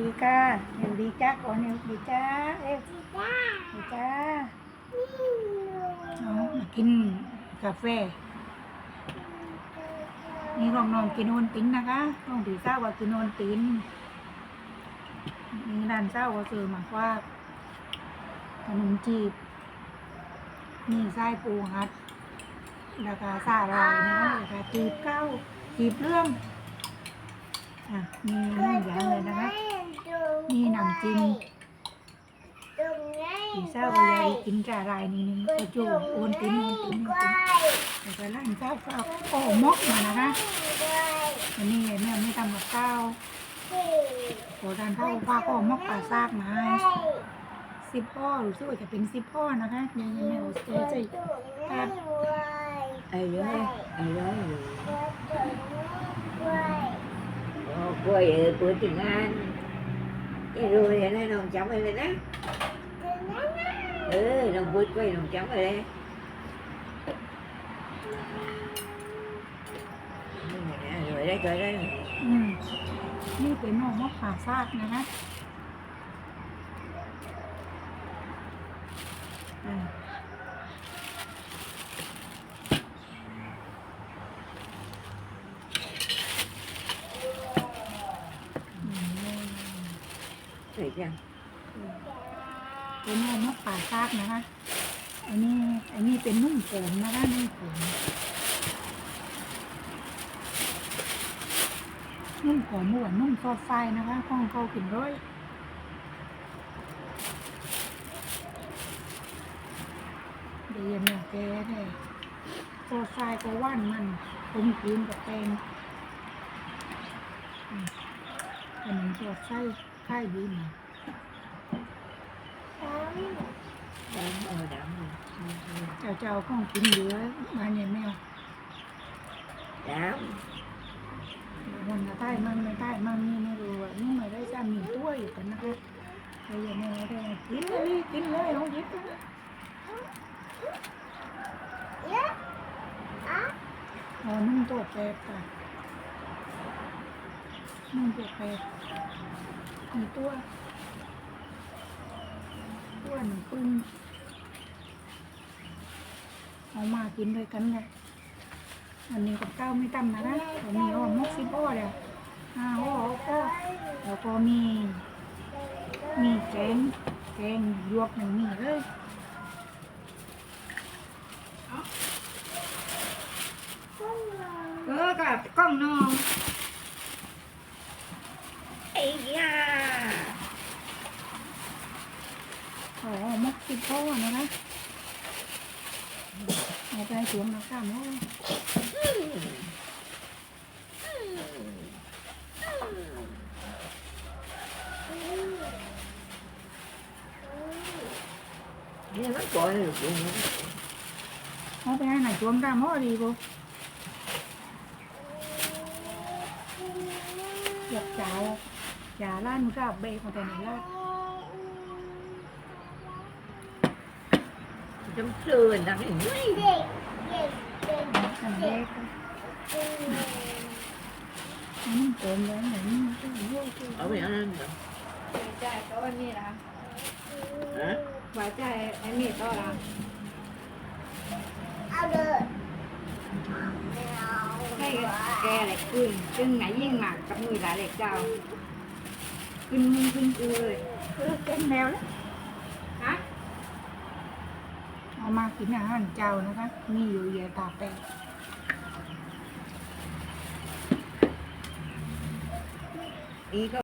ดีค่ะเร็วดีจ้าก่อนเร็วดีจ้าเร็วดีจ้าเอามากินกาแฟ นี่ของน้องกินโอนติ้นนะคะน้องผีเศร้าว่ากินโอนติ้นนี่ร้านเศร้าก็ซื้อมาว่าขนมจีบนี่ไส้ปูฮัดราคาซาลายนะคะราคาจีบเก้าจีบเรื่อง อะ มีนี่อย่างเลยนะคะ นี่น้ำจิ้มผีเศร้าก็ยายกินจาลายนี่นึงก็จูโอนตินโอนตินโอนตินแต่ก็ร้านเศร้าก็เอาโอ้มกมานะคะอันนี้แม่ไม่ทำกับข้าวโบราณเท่าว่าก็เอามกปลาซากมาให้สิบพ่อรู้สึกว่าจะเป็นสิบพ่อนะคะเดี๋ยวแม่เอาเจ๊ใจตัดไอ้เย้ยไอ้เย้ยโอ้กล้วยเออเปิดถึงงาน ไอ้รู้เลยนะน้องจำไว้เลยนะเออน้องพูดกล้วยน้องจำไว้เลยนี่นะรวยได้รวยได้ อืมนี่เป็นหม้อมกปลาซากนะคะอ่าอืม สวยจังเป็นหม้อมกปลาซากนะคะอันนี้อันนี้เป็นนุ่มผมนะคะนุ่มผมนุ่มผมหวานนุ่มซอสไฟนะคะข้องเขากินร้อยเดี๋ยวยังแกเนี่ยโซไฟก็ว่านมันผมกินกับแตงอืมอันนี้ตัวไส้ไข่ดีหน่อยดำเออดำเจ้าเจ้าของกินเหลือมาเนี่ยแมวดคนละใต้มั่งไม่ใต้มั่งนี่ไม่รู้ว่านี่ไม่ได้จะมีตัวอยู่กันนะคะใครยังไม่ได้กินเลยกินเลยเอาหยิบเลยเอานุ่มตัวแปดค่ะนุ่มตัวแป ดมีตัว ตัวหนึ่งปึ้งเอามากินด้วยกันเลยอันนี้กับข้าวไม่ตั้มนะนะเรามีห่อหมกสิบห่อเดียวห้าห่อก็แล้วก็มี มีแกงแกงลวกหนึ่งมีเลยเออกับกล้องน้องำไอ้ยา ขอหมกสิบห่อนะนะเอาไปสวมมาข้ามห่อเนี่ยมันก่อนเลยคุณเอาไปให้ไหนสวมข้ามห่อดีบ่อยากจ่าจ่าล้านมันก็เอาเบรกมาแต่ไหนลาดจำเชื่อนังอย่างนี้อันเล็กอันนี้เต็มแล้วเหมือนมันก็เยอะ ที่เอาไปอันนั้นเหรอใจก็วันนี้นะฮะไว้ใจไอ้มีดก็ละให้แกเหล็กขึ้นซึ่ง เอามากินอาหารเจ้านะคะ มีอยู่เยอะตาแปะนี่ก็